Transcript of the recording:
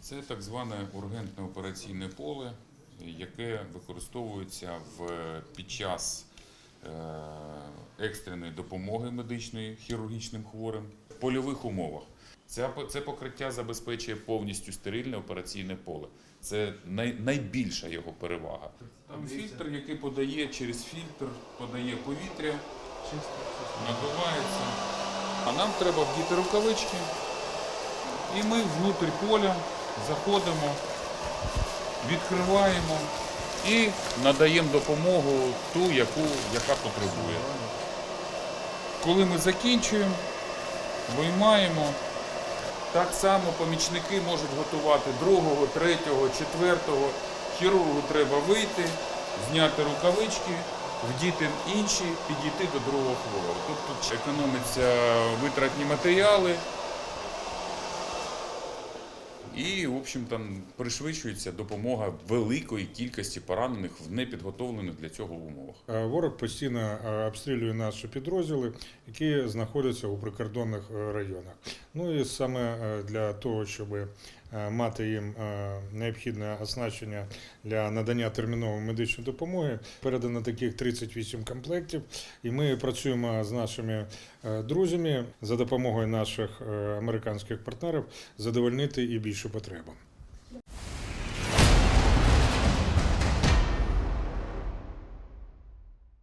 Це так зване ургентне операційне поле, яке використовується в, під час е, екстреної допомоги медичної хірургічним хворим в польових умовах. Це, це покриття забезпечує повністю стерильне операційне поле. Це най, найбільша його перевага. Там фільтр, який подає через фільтр, подає повітря, надувається. А нам треба вдіти рукавички. І ми внутрі поля заходимо, відкриваємо і надаємо допомогу ту, яку, яка потребує. Коли ми закінчуємо, виймаємо. Так само помічники можуть готувати другого, третього, четвертого. Хірургу треба вийти, зняти рукавички, вдіти інші, підійти до другого хворого. Тобто економиться витратні матеріали. І, в общем, там пришвидшується допомога великої кількості поранених в непідготовлених для цього умовах. Е, Ворог постійно е, обстрілює наші підрозділи, які знаходяться у прикордонних е, районах. Ну і саме е, для того, щоб е, мати їм е, необхідне оснащення для надання термінової медичної допомоги, передано таких 38 комплектів. І ми працюємо з нашими друзями за допомогою наших американських партнерів задовольнити і більшу потребу.